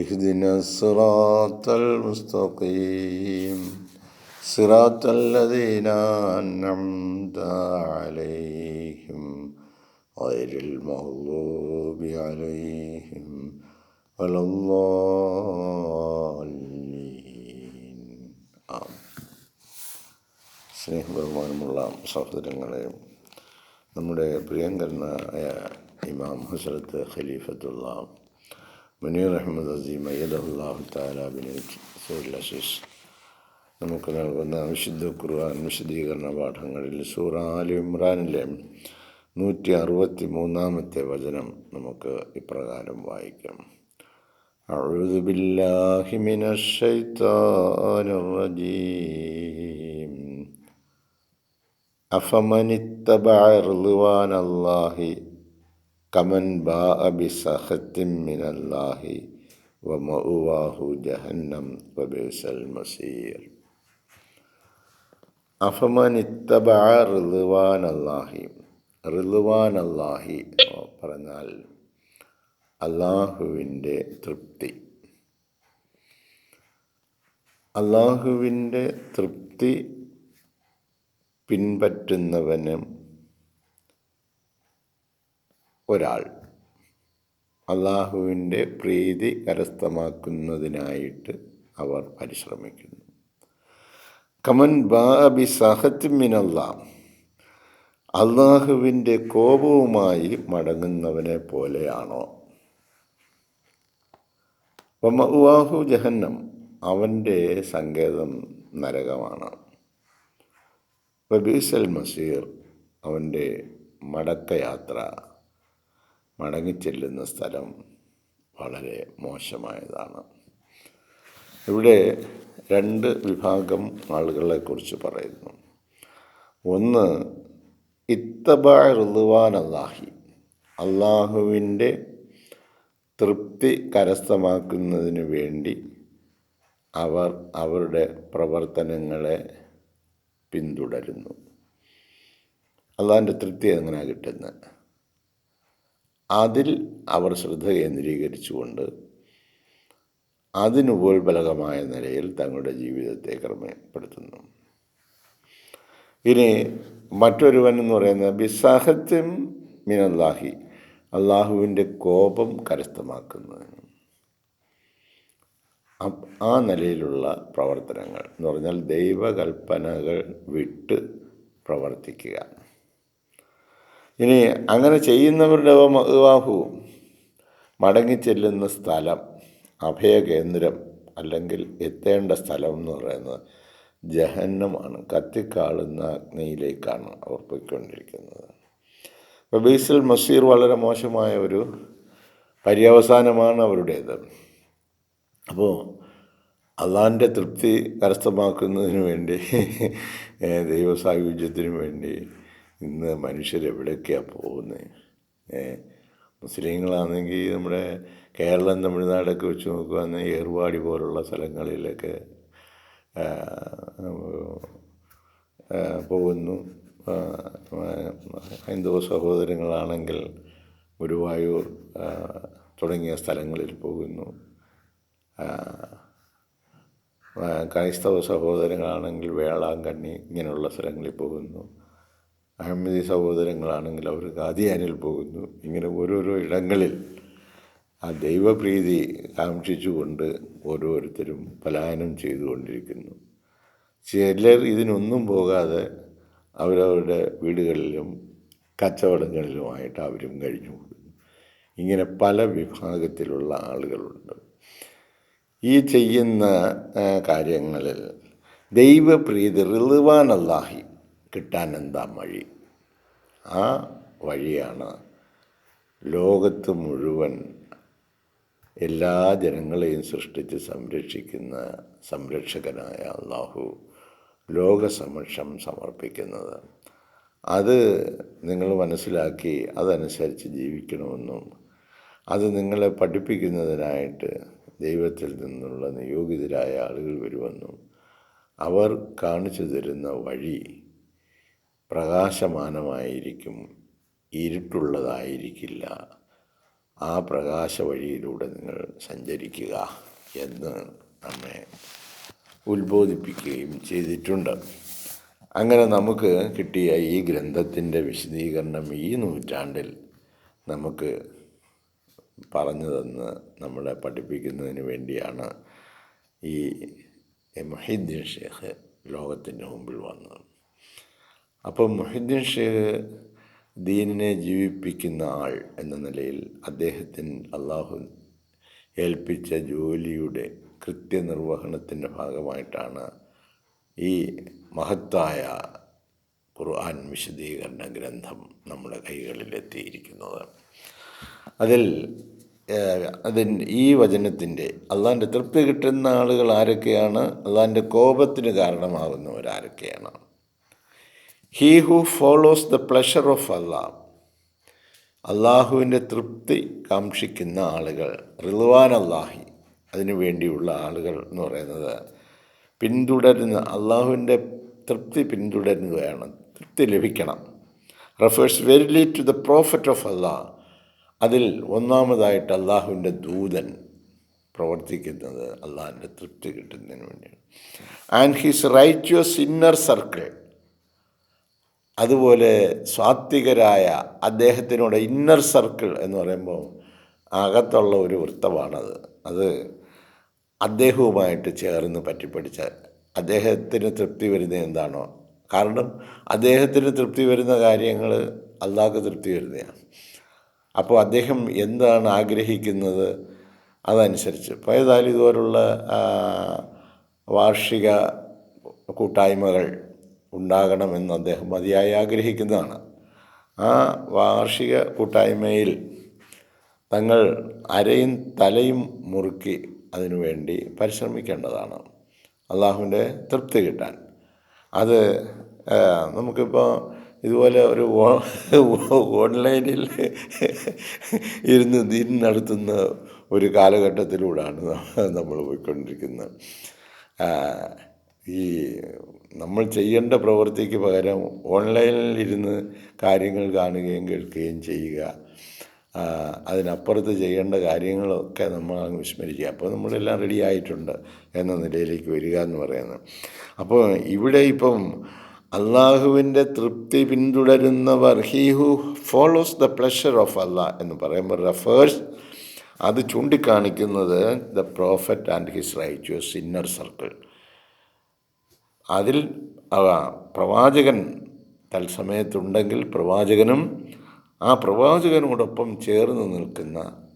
اهدنا الصراط المستقيم صراط الذين أنعمت عليهم غير المغضوب عليهم ولا الضالين آمين സ്നേഹബഹുമാനമുള്ള സഹോദരങ്ങളെ നമ്മുടെ പ്രിയങ്കരനായ ഇമാം ഹസരത്ത് ഖലീഫത്തുള്ള മുനീർ അഹമ്മദ് അസീം അയ്യദുല്ലാഹു താലാബിന് അസീസ് നമുക്ക് നൽകുന്ന വിശുദ്ധ ഖുർആൻ വിശദീകരണ പാഠങ്ങളിൽ സൂറ ആലി ഇമ്രാനിലെ നൂറ്റി അറുപത്തി മൂന്നാമത്തെ വചനം നമുക്ക് ഇപ്രകാരം വായിക്കാം أعوذ بالله من الشيطان الرجيم أفمن اتبع رضوان الله കമൻ ബാ അബി സഹത്തിം മിനല്ലാഹി വ മഉവാഹു ജഹന്നം വബിസൽ മസീർ. അഫമൻ ഇത്തബ ഋതുവാൻ അല്ലാഹി പറഞ്ഞാൽ അള്ളാഹുവിന്റെ തൃപ്തി. അള്ളാഹുവിന്റെ തൃപ്തി പിൻപറ്റുന്നവനും ഒരാൾ. അള്ളാഹുവിന്റെ പ്രീതി കരസ്ഥമാക്കുന്നതിനായിട്ട് അവർ പരിശ്രമിക്കുന്നു. കമൻ ബാബി സഹത്തിമിനല്ല അള്ളാഹുവിന്റെ കോപവുമായി മടങ്ങുന്നവനെ പോലെയാണോ? വമഉവാഹു ജഹന്നം. അവന്റെ സങ്കേതം നരകമാണ്. ബബീസൽ മസീർ അവന്റെ മടക്കയാത്ര മടങ്ങിച്ചെല്ലുന്ന സ്ഥലം വളരെ മോശമായതാണ്. ഇവിടെ രണ്ട് വിഭാഗം ആളുകളെക്കുറിച്ച് പറയുന്നു. ഒന്ന് ഇത്തബാ ഋതുവാൻ അള്ളാഹി അള്ളാഹുവിന്റെ തൃപ്തി കരസ്ഥമാക്കുന്നതിന് വേണ്ടി അവർ അവരുടെ പ്രവർത്തനങ്ങളെ പിന്തുടരുന്നു. അള്ളാഹിന്റെ തൃപ്തി എങ്ങനെയാണ് കിട്ടുന്നത്? അതിൽ അവർ ശ്രദ്ധ കേന്ദ്രീകരിച്ചുകൊണ്ട് അതിനുപോൽബലകമായ നിലയിൽ തങ്ങളുടെ ജീവിതത്തെ ക്രമപ്പെടുത്തുന്നു. ഇനി മറ്റൊരുവൻ എന്ന് പറയുന്നത് ബിസാഹത്യം മിനല്ലാഹി അള്ളാഹുവിന്റെ കോപം കരസ്ഥമാക്കുന്നതിന് ആ നിലയിലുള്ള പ്രവർത്തനങ്ങൾ എന്ന് പറഞ്ഞാൽ ദൈവകൽപ്പനകൾ വിട്ട് പ്രവർത്തിക്കുക. ഇനി അങ്ങനെ ചെയ്യുന്നവരുടെ വിവാഹു മടങ്ങിച്ചെല്ലുന്ന സ്ഥലം അഭയകേന്ദ്രം അല്ലെങ്കിൽ എത്തേണ്ട സ്ഥലം എന്ന് പറയുന്നത് ജഹന്നമാണ് കത്തിക്കാളുന്ന അഗ്നിയിലേക്കാണ് അവർ പോയിക്കൊണ്ടിരിക്കുന്നത്. അപ്പോൾ ബീസിൽ മസീർ വളരെ മോശമായ ഒരു പര്യവസാനമാണ് അവരുടേത്. അപ്പോൾ അള്ളാന്റെ തൃപ്തി കരസ്ഥമാക്കുന്നതിന് വേണ്ടി ദൈവസായുജ്യത്തിന് വേണ്ടി ഇന്ന് മനുഷ്യരെവിടേക്കാണ് പോകുന്നത്? മുസ്ലിങ്ങളാണെങ്കിൽ നമ്മുടെ കേരളം തമിഴ്നാടൊക്കെ വെച്ച് നോക്കുകയാണെങ്കിൽ ഏർവാടി പോലുള്ള സ്ഥലങ്ങളിലൊക്കെ പോകുന്നു. ഹൈന്ദവ സഹോദരങ്ങളാണെങ്കിൽ ഗുരുവായൂർ തുടങ്ങിയ സ്ഥലങ്ങളിൽ പോകുന്നു. ക്രൈസ്തവ സഹോദരങ്ങളാണെങ്കിൽ വേളാങ്കണ്ണി ഇങ്ങനെയുള്ള സ്ഥലങ്ങളിൽ പോകുന്നു. അഹമ്മദി സഹോദരങ്ങളാണെങ്കിൽ അവർ ഖാദിയാനിൽ പോകുന്നു. ഇങ്ങനെ ഓരോരോ ഇടങ്ങളിൽ ആ ദൈവപ്രീതി കാക്ഷിച്ചുകൊണ്ട് ഓരോരുത്തരും പലായനം ചെയ്തുകൊണ്ടിരിക്കുന്നു. ചിലർ ഇതിനൊന്നും പോകാതെ അവരവരുടെ വീടുകളിലും കച്ചവടങ്ങളിലുമായിട്ട് അവരും കഴിഞ്ഞു കൂടുന്നു ഇങ്ങനെ പല വിഭാഗത്തിലുള്ള ആളുകളുണ്ട്. ഈ ചെയ്യുന്ന കാര്യങ്ങളിൽ ദൈവപ്രീതി റിളുവാൻ അല്ലാഹി കിട്ടാൻ എന്താ വഴി ആ വഴിയാണ് ലോകത്ത് മുഴുവൻ എല്ലാ ജനങ്ങളെയും സൃഷ്ടിച്ച് സംരക്ഷിക്കുന്ന സംരക്ഷകനായ അള്ളാഹു ലോകസമക്ഷം സമർപ്പിക്കുന്നത്. അത് നിങ്ങൾ മനസ്സിലാക്കി അതനുസരിച്ച് ജീവിക്കണമെന്നും അത് നിങ്ങളെ പഠിപ്പിക്കുന്നതിനായിട്ട് ദൈവത്തിൽ നിന്നുള്ള നിയോഗിതരായ ആളുകൾ വരുമെന്നും അവർ കാണിച്ചു തരുന്ന വഴി പ്രകാശമാനമായിരിക്കും ഇരുട്ടുള്ളതായിരിക്കില്ല. ആ പ്രകാശ വഴിയിലൂടെ നിങ്ങൾ സഞ്ചരിക്കുക എന്ന് നമ്മെ ഉത്ബോധിപ്പിക്കുകയും ചെയ്തിട്ടുണ്ട്. അങ്ങനെ നമുക്ക് കിട്ടിയ ഈ ഗ്രന്ഥത്തിന്റെ വിശദീകരണം ഈ നൂറ്റാണ്ടിൽ നമുക്ക് പറഞ്ഞു തന്ന് നമ്മളെ പഠിപ്പിക്കുന്നതിന് വേണ്ടിയാണ് ഈ മൊഹീദ്ദീൻ ഷേഖ് ലോകത്തിന്റെ മുമ്പിൽ വന്നത്. അപ്പം മുഹിദ്ദീൻ ഷേഖ് ദീനിനെ ജീവിപ്പിക്കുന്ന ആൾ എന്ന നിലയിൽ അദ്ദേഹത്തിന് അള്ളാഹു ഏൽപ്പിച്ച ജോലിയുടെ കൃത്യനിർവഹണത്തിന്റെ ഭാഗമായിട്ടാണ് ഈ മഹത്തായ ഖുർആൻ വിശദീകരണ ഗ്രന്ഥം നമ്മുടെ കൈകളിലെത്തിയിരിക്കുന്നത്. അതിൽ അതിൻ ഈ വചനത്തിന്റെ അള്ളാന്റെ തൃപ്തി കിട്ടുന്ന ആളുകൾ ആരൊക്കെയാണ്? അള്ളാന്റെ കോപത്തിന് കാരണമാകുന്നവരാരൊക്കെയാണ്? He who follows the pleasure of Allah അള്ളാഹുവിന്റെ തൃപ്തി കാക്ഷിക്കുന്ന ആളുകൾ റിലുവാൻ അള്ളാഹി അതിനു വേണ്ടിയുള്ള ആളുകൾ എന്ന് പറയുന്നത് പിന്തുടരുന്ന അള്ളാഹുവിന്റെ തൃപ്തി പിന്തുടരുന്നതാണ് തൃപ്തി ലഭിക്കണം. Refers verily to the prophet of Allah അതിൽ ഒന്നാമതായിട്ട് അള്ളാഹുവിന്റെ ദൂതൻ പ്രവർത്തിക്കുന്നത് അള്ളാഹിന്റെ തൃപ്തി കിട്ടുന്നതിന് വേണ്ടിയാണ്. And his your inner circle അതുപോലെ സ്വാത്വികരായ അദ്ദേഹത്തിനോട് ഇന്നർ സർക്കിൾ എന്ന് പറയുമ്പോൾ അകത്തുള്ള ഒരു വൃത്തമാണത്. അത് അദ്ദേഹവുമായിട്ട് ചേർന്ന് പറ്റിപ്പിടിച്ച അദ്ദേഹത്തിന് തൃപ്തി വരുന്നത് എന്താണോ. കാരണം അദ്ദേഹത്തിന് തൃപ്തി വരുന്ന കാര്യങ്ങൾ അള്ളാഹ്ക്ക് തൃപ്തി വരുന്നതാണ്. അപ്പോൾ അദ്ദേഹം എന്താണ് ആഗ്രഹിക്കുന്നത് അതനുസരിച്ച്. ഇപ്പോൾ ഏതായാലും ഇതുപോലുള്ള വാർഷിക കൂട്ടായ്മകൾ ഉണ്ടാകണമെന്ന് അദ്ദേഹം മതിയായി ആഗ്രഹിക്കുന്നതാണ്. ആ വാർഷിക കൂട്ടായ്മയിൽ തങ്ങൾ അരയും തലയും മുറുക്കി അതിനുവേണ്ടി പരിശ്രമിക്കേണ്ടതാണ്. അള്ളാഹുവിന്റെ തൃപ്തി കിട്ടാൻ. അത് നമുക്കിപ്പോൾ ഇതുപോലെ ഒരു ഓൺലൈനിൽ ഇരുന്ന് ദീൻ നടത്തുന്ന ഒരു കാലഘട്ടത്തിലൂടെയാണ് നമ്മൾ പോയിക്കൊണ്ടിരിക്കുന്നത്. ഈ നമ്മൾ ചെയ്യേണ്ട പ്രവൃത്തിക്ക് പകരം ഓൺലൈനിൽ ഇരുന്ന് കാര്യങ്ങൾ കാണുകയും കേൾക്കുകയും ചെയ്യുക. അതിനപ്പുറത്ത് ചെയ്യേണ്ട കാര്യങ്ങളൊക്കെ നമ്മൾ അങ്ങ് വിസ്മരിക്കുക. അപ്പോൾ നമ്മളെല്ലാം റെഡി ആയിട്ടുണ്ട് എന്ന നിലയിലേക്ക് വരിക എന്ന് പറയുന്നത്. അപ്പോൾ ഇവിടെ ഇപ്പം അള്ളാഹുവിന്റെ തൃപ്തി പിന്തുടരുന്നവർ he who follows the pleasure of Allah എന്ന് പറയുമ്പോൾ റെഫേഴ്സ് അത് ചൂണ്ടിക്കാണിക്കുന്നത് the prophet and his righteous inner circle അതിൽ പ്രവാചകൻ തത്സമയത്തുണ്ടെങ്കിൽ പ്രവാചകനും ആ പ്രവാചകനോടൊപ്പം ചേർന്ന് നിൽക്കുന്ന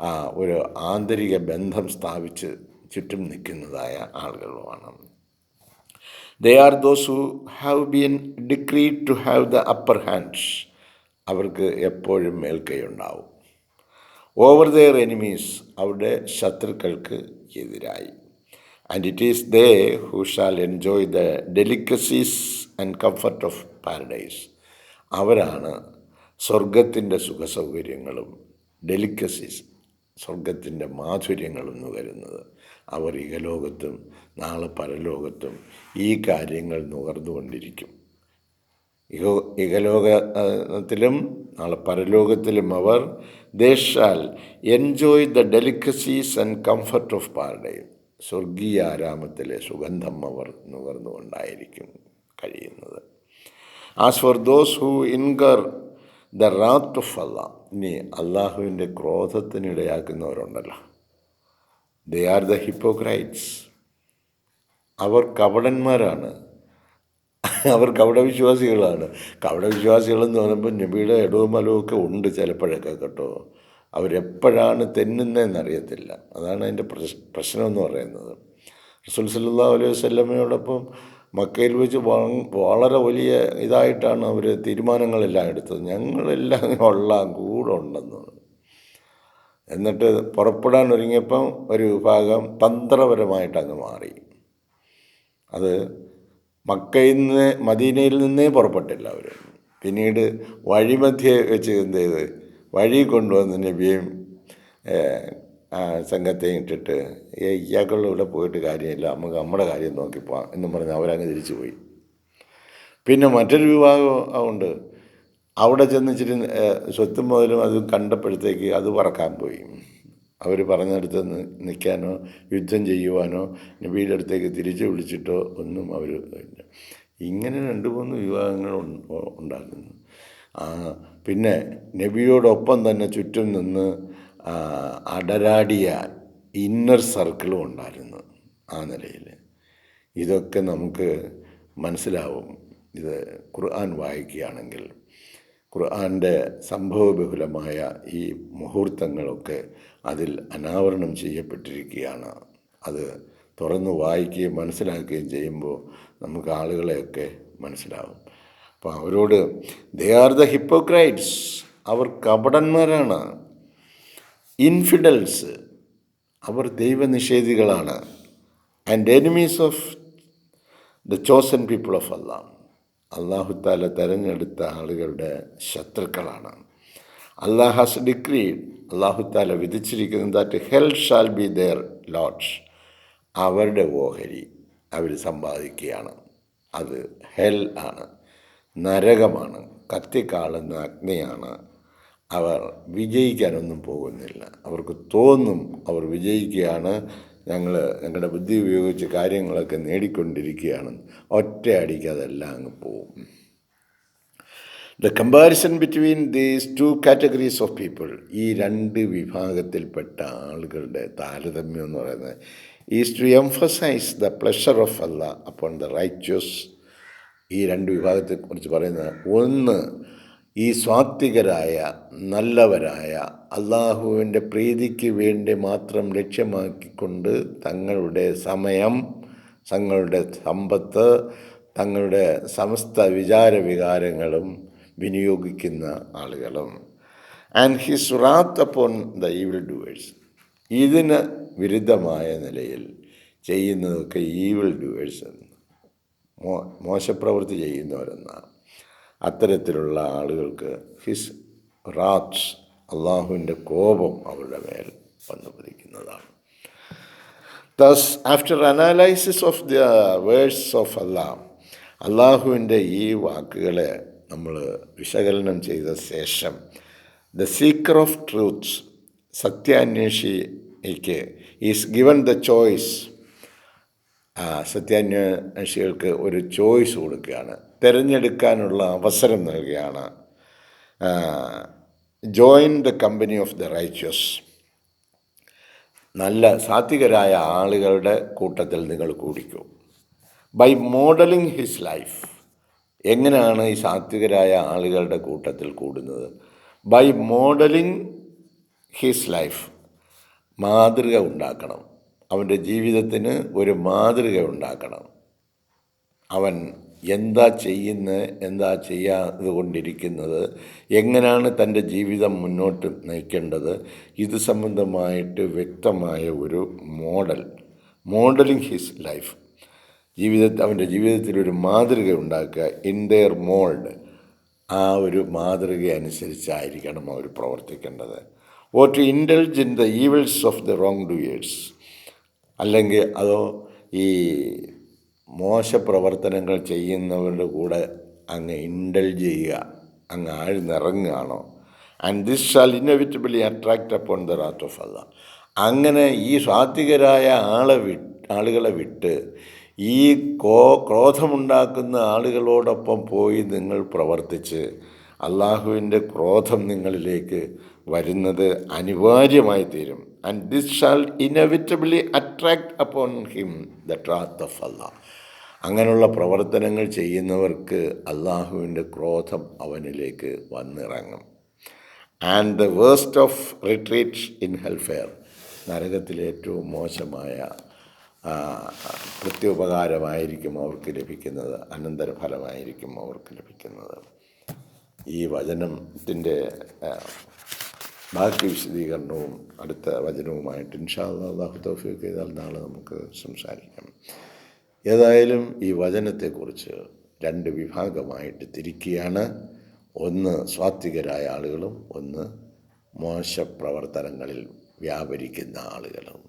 ആ ഒരു ആന്തരിക ബന്ധം സ്ഥാപിച്ച് ചുറ്റും നിൽക്കുന്നതായ ആളുകളുമാണ്. They are those who have been decreed to have the upper hands അവർക്ക് എപ്പോഴും മേൽക്കൈയുണ്ടാവും. ഓവർ ദെയർ എനിമീസ് അവരുടെ ശത്രുക്കൾക്ക് എതിരായി. And it is they who shall enjoy the delicacies and comfort of paradise. അവരാണ് സ്വർഗത്തിന്റെ സുഖസൗകര്യങ്ങളും ഡെലിക്കസീസ് സ്വർഗത്തിന്റെ മാധുര്യങ്ങളും നുകരുന്നത് അവർ ഇഹലോകത്തും നാളെ പരലോകത്തും ഈ കാര്യങ്ങൾ നുകർന്നുകൊണ്ടിരിക്കും. ഇഹോ ഇഹലോകത്തിലും നാളെ പരലോകത്തിലും അവർ they shall enjoy the delicacies and comfort of paradise സ്വർഗീയ ആരാമത്തിലെ സുഗന്ധം അവർ നുകർന്നുകൊണ്ടായിരിക്കും കഴിയുന്നത്. As for those who incur the wrath of Allah ഇനി അള്ളാഹുവിന്റെ ക്രോധത്തിനിടയാക്കുന്നവരുണ്ടല്ലോ ദേ ആർ ദ ഹിപ്പോക്രൈറ്റ്സ് അവർ കപടന്മാരാണ്. അവർ കപടവിശ്വാസികളാണ്. കപടവിശ്വാസികളെന്ന് പറയുമ്പോൾ നബിയുടെ ഇടവും മലവും ഒക്കെ ഉണ്ട് ചിലപ്പോഴൊക്കെ കേട്ടോ. അവരെപ്പോഴാണ് തെന്നുന്നതെന്ന് അറിയത്തില്ല അതാണ് അതിന്റെ പ്രശ് പ്രശ്നം എന്ന് പറയുന്നത്. റസൂൽ സല്ലാ അലൈഹി വസല്ലമയോടൊപ്പം മക്കയിൽ വെച്ച് വളരെ വലിയ ഇതായിട്ടാണ് അവർ തീരുമാനങ്ങളെല്ലാം എടുത്തത്. ഞങ്ങളെല്ലാം കൊള്ളാം കൂടെ ഉണ്ടെന്ന്. എന്നിട്ട് പുറപ്പെടാൻ ഒരുങ്ങിയപ്പം ഒരു വിഭാഗം തന്ത്രപരമായിട്ട് അങ്ങ് മാറി. അത് മക്കയിൽ നിന്ന് മദീനയിൽ നിന്നേ പുറപ്പെട്ടില്ല അവർ പിന്നീട് വഴിമധ്യേ വെച്ച് എന്ത് ചെയ്ത്? വഴി കൊണ്ടുവന്ന് നബിയും സംഘത്തെയും ഇട്ടിട്ട് ഇയാൾക്കുള്ള ഇവിടെ പോയിട്ട് കാര്യമില്ല നമുക്ക് നമ്മുടെ കാര്യം നോക്കിപ്പോവാം എന്നും പറഞ്ഞ് അവരങ്ങ് തിരിച്ചു പോയി. പിന്നെ മറ്റൊരു വിഭാഗം ഉണ്ട്. അവിടെ ചെന്നിച്ചിട്ട് സ്വത്തും മുതലും അത് കണ്ടപ്പോഴത്തേക്ക് അത് പറക്കാൻ പോയി. അവർ പറഞ്ഞെടുത്ത് നിൽക്കാനോ യുദ്ധം ചെയ്യുവാനോ നബിയുടെ അടുത്തേക്ക് തിരിച്ചു വിളിച്ചിട്ടോ ഒന്നും അവർ ഇങ്ങനെ രണ്ട് മൂന്ന് വിഭാഗങ്ങൾ ഉണ്ടാകുന്നു ആ, പിന്നെ നബിയോടൊപ്പം തന്നെ ചുറ്റും നിന്ന് അടരാടിയ ഇന്നർ സർക്കിളും ഉണ്ടായിരുന്നു ആ നിലയിൽ. ഇതൊക്കെ നമുക്ക് മനസ്സിലാവും. ഇത് ഖുർആൻ വായിക്കുകയാണെങ്കിൽ ഖുർആന്റെ സംഭവബഹുലമായ ഈ മുഹൂർത്തങ്ങളൊക്കെ അതിൽ അനാവരണം ചെയ്യപ്പെട്ടിരിക്കുകയാണ്. അത് തുറന്ന് വായിക്കുകയും മനസ്സിലാക്കുകയും ചെയ്യുമ്പോൾ നമുക്ക് ആളുകളെയൊക്കെ മനസ്സിലാവും. അപ്പോൾ അവരോട് ദേ ആർ ദ ഹിപ്പോക്രൈറ്റ്സ് അവർ കപടന്മാരാണ്. ഇൻഫിഡൽസ് അവർ ദൈവനിഷേധികളാണ്. And enemies of the chosen people of Allah അള്ളാഹുത്താല തെരഞ്ഞെടുത്ത ആളുകളുടെ ശത്രുക്കളാണ്. അള്ളാഹ് ഹാസ് ഡിക്രീഡ് അള്ളാഹുത്താല വിധിച്ചിരിക്കുന്നത് that hell shall be their lords അവരുടെ ഓഹരി അവർ സമ്പാദിക്കുകയാണ്. അത് ഹെൽ ആണ്. നരകമാണ്. കത്തിക്കാളുന്ന അഗ്നിയാണ്. അവർ വിജയിക്കാനൊന്നും പോകുന്നില്ല. അവർക്ക് തോന്നും അവർ വിജയിക്കുകയാണ്. ഞങ്ങൾ ഞങ്ങളുടെ ബുദ്ധി ഉപയോഗിച്ച് കാര്യങ്ങളൊക്കെ നേടിക്കൊണ്ടിരിക്കുകയാണ്. ഒറ്റയടിക്ക് അതെല്ലാം അങ്ങ് പോകും the comparison between these two categories of people ഈ രണ്ട് വിഭാഗത്തിൽപ്പെട്ട ആളുകളുടെ താരതമ്യം എന്ന് പറയുന്നത് is to emphasize the pleasure of Allah upon the righteous ഈ രണ്ട് വിഭാഗത്തെക്കുറിച്ച് പറയുന്നത്. ഒന്ന് ഈ സ്വാത്വികരായ നല്ലവരായ അള്ളാഹുവിന്റെ പ്രീതിക്ക് വേണ്ടി മാത്രം ലക്ഷ്യമാക്കിക്കൊണ്ട് തങ്ങളുടെ സമയം തങ്ങളുടെ സമ്പത്ത് തങ്ങളുടെ സമസ്ത വിചാര വികാരങ്ങളും വിനിയോഗിക്കുന്ന ആളുകളും. And his wrath upon the evil doers ഇതിന് വിരുദ്ധമായ നിലയിൽ ചെയ്യുന്നതൊക്കെ ഈവിൾ ഡുവേഴ്സ് മോ മോശപ്രവൃത്തി ചെയ്യുന്നവരെന്നാണ്. അത്തരത്തിലുള്ള ആളുകൾക്ക് ഹിസ് റാത്സ് അള്ളാഹുവിന്റെ കോപം അവരുടെ മേൽ വന്നു പതിക്കുന്നതാണ് thus after analysis of the verse of Allah അള്ളാഹുവിന്റെ ഈ വാക്കുകളെ നമ്മൾ വിശകലനം ചെയ്ത ശേഷം ദ സീക്കർ ഓഫ് ട്രൂത്ത്സ് സത്യാന്വേഷിക്ക് ഈസ് ഗിവൺ ദ ചോയ്സ് സത്യാന്വേഷികൾക്ക് ഒരു ചോയ്സ് കൊടുക്കുകയാണ്. തിരഞ്ഞെടുക്കാനുള്ള അവസരം നൽകുകയാണ്. Join the company of the righteous നല്ല സാത്വികരായ ആളുകളുടെ കൂട്ടത്തിൽ നിങ്ങൾ കൂടിക്കൂ. ബൈ മോഡലിംഗ് ഹിസ് ലൈഫ് എങ്ങനെയാണ് ഈ സാത്വികരായ ആളുകളുടെ കൂട്ടത്തിൽ കൂടുന്നത്? ബൈ മോഡലിംഗ് ഹിസ് ലൈഫ് മാതൃക ഉണ്ടാക്കണം. അവന്റെ ജീവിതത്തിന് ഒരു മാതൃക ഉണ്ടാക്കണം. അവൻ എന്താ ചെയ്യുന്നത് എന്താ ചെയ്യാതെ കൊണ്ടിരിക്കുന്നത് എങ്ങനെയാണ് തന്റെ ജീവിതം മുന്നോട്ട് നയിക്കേണ്ടത് ഇത് സംബന്ധമായിട്ട് വ്യക്തമായ ഒരു മോഡൽ. Modelling his life. ജീവിതത്തിൽ അവന്റെ ജീവിതത്തിൽ ഒരു മാതൃക ഉണ്ടാക്കുക ഇൻ ദെയർ മോൾഡ്. ആ ഒരു മാതൃക അനുസരിച്ചായിരിക്കണം അവർ പ്രവർത്തിക്കേണ്ടത്. Won't indulge in the evils of the wrong doers. അല്ലെങ്കിൽ അതോ ഈ മോശപ്രവർത്തനങ്ങൾ ചെയ്യുന്നവരുടെ കൂടെ അങ്ങ് ഇൻഡൽജ് ചെയ്യുക അങ്ങ് ആഴ്ന്നിറങ്ങുകയാണോ? And this shall inevitably attract upon the wrath of Allah അങ്ങനെ ഈ സ്വാത്വികരായ ആളെ വിട്ട് ആളുകളെ വിട്ട് ഈ കോ ക്രോധമുണ്ടാക്കുന്ന ആളുകളോടൊപ്പം പോയി നിങ്ങൾ പ്രവർത്തിച്ച് അള്ളാഹുവിന്റെ ക്രോധം നിങ്ങളിലേക്ക് വരുന്നത് അനിവാര്യമായി തീരും. And this shall inevitably attract upon him the wrath of Allah അങ്ങനെയുള്ള പ്രവർത്തനങ്ങൾ ചെയ്യുന്നവർക്ക് അള്ളാഹുവിന്റെ ക്രോധം അവനിലേക്ക് വന്നിറങ്ങും. And the worst of retreat in hellfire നരകത്തിലെ ഏറ്റവും മോശമായ പ്രത്യുപകാരമായിരിക്കും അവർക്ക് ലഭിക്കുന്നത് അനന്തരഫലമായിരിക്കും അവർക്ക് ലഭിക്കുന്നത്. ഈ വചനത്തിന്റെ ബാക്കി വിശദീകരണവും അടുത്ത വചനവുമായിട്ട് ഇൻഷാ അല്ലാഹ് അള്ളാഹു തൗഫീഖ് ചെയ്താൽ നാളെ നമുക്ക് സംസാരിക്കാം. ഏതായാലും ഈ വചനത്തെക്കുറിച്ച് രണ്ട് വിഭാഗമായിട്ട് തിരിക്കുകയാണ്. ഒന്ന് സ്വാത്വികരായ ആളുകളും ഒന്ന് മോശപ്രവർത്തനങ്ങളിൽ വ്യാപരിക്കുന്ന ആളുകളും.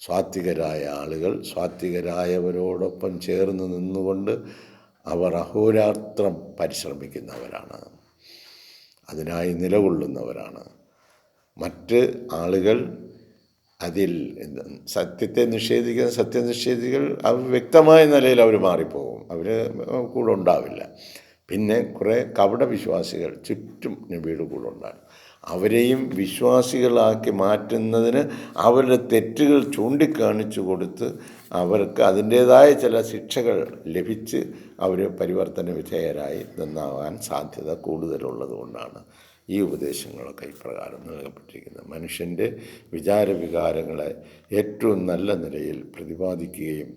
സ്വാത്വികരായ ആളുകൾ സ്വാത്വികരായവരോടൊപ്പം ചേർന്ന് നിന്നുകൊണ്ട് അവർ അഹോരാത്രം പരിശ്രമിക്കുന്നവരാണ്. അതിനായി നിലകൊള്ളുന്നവരാണ്. മറ്റ് ആളുകൾ അതിൽ സത്യത്തെ നിഷേധിക്കുന്ന സത്യനിഷേധികൾ അവർ വ്യക്തമായ നിലയിൽ അവർ മാറിപ്പോകും. അവർ കൂടെ ഉണ്ടാവില്ല. പിന്നെ കുറേ കപട വിശ്വാസികൾ ചുറ്റും നബിയുടെ കൂടെ ഉണ്ടാകും. അവരെയും വിശ്വാസികളാക്കി മാറ്റുന്നതിന് അവരുടെ തെറ്റുകൾ ചൂണ്ടിക്കാണിച്ചു കൊടുത്ത് അവർക്ക് അതിന്റേതായ ചില ശിക്ഷകൾ ലഭിച്ച് അവർ പരിവർത്തന വിധേയരായി നന്നാവാൻ സാധ്യത കൂടുതലുള്ളത് കൊണ്ടാണ്. ഈ ഉപദേശങ്ങളൊക്കെ ഇപ്രകാരം നൽകപ്പെട്ടിരിക്കുന്നത് മനുഷ്യന്റെ വിചാരവികാരങ്ങളെ ഏറ്റവും നല്ല നിലയിൽ പ്രതിപാദിക്കുകയും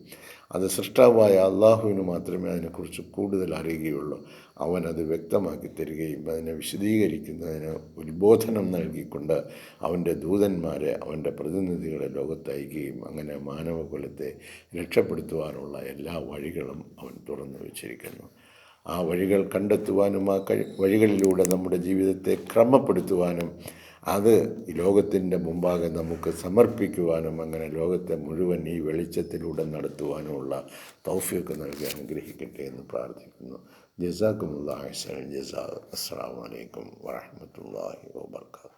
അത് സൃഷ്ടാവായ അള്ളാഹുവിന് മാത്രമേ അതിനെക്കുറിച്ച് കൂടുതൽ അറിയുകയുള്ളൂ. അവൻ അത് വ്യക്തമാക്കി തരികയും അതിനെ വിശദീകരിക്കുന്നതിന് ഉത്ബോധനം നൽകിക്കൊണ്ട് അവന്റെ ദൂതന്മാരെ അവന്റെ പ്രതിനിധികളെ ലോകത്തയക്കുകയും അങ്ങനെ മാനവകുലത്തെ രക്ഷപ്പെടുത്തുവാനുള്ള എല്ലാ വഴികളും അവൻ തുറന്നു വച്ചിരിക്കുന്നു. ആ വഴികൾ കണ്ടെത്തുവാനും ആ വഴികളിലൂടെ നമ്മുടെ ജീവിതത്തെ ക്രമപ്പെടുത്തുവാനും അത് ലോകത്തിന്റെ മുമ്പാകെ നമുക്ക് സമർപ്പിക്കുവാനും അങ്ങനെ ലോകത്തെ മുഴുവൻ ഈ വെളിച്ചത്തിലൂടെ നടത്തുവാനുമുള്ള തൗഫിയൊക്കെ നൽകി അനുഗ്രഹിക്കട്ടെ എന്ന് പ്രാർത്ഥിക്കുന്നു. ജസാക്കുമുള്ള ജസാ. അസ്സാം വലൈക്കും വാഹമത്തല്ലാഹി വാബർക്കാത്തു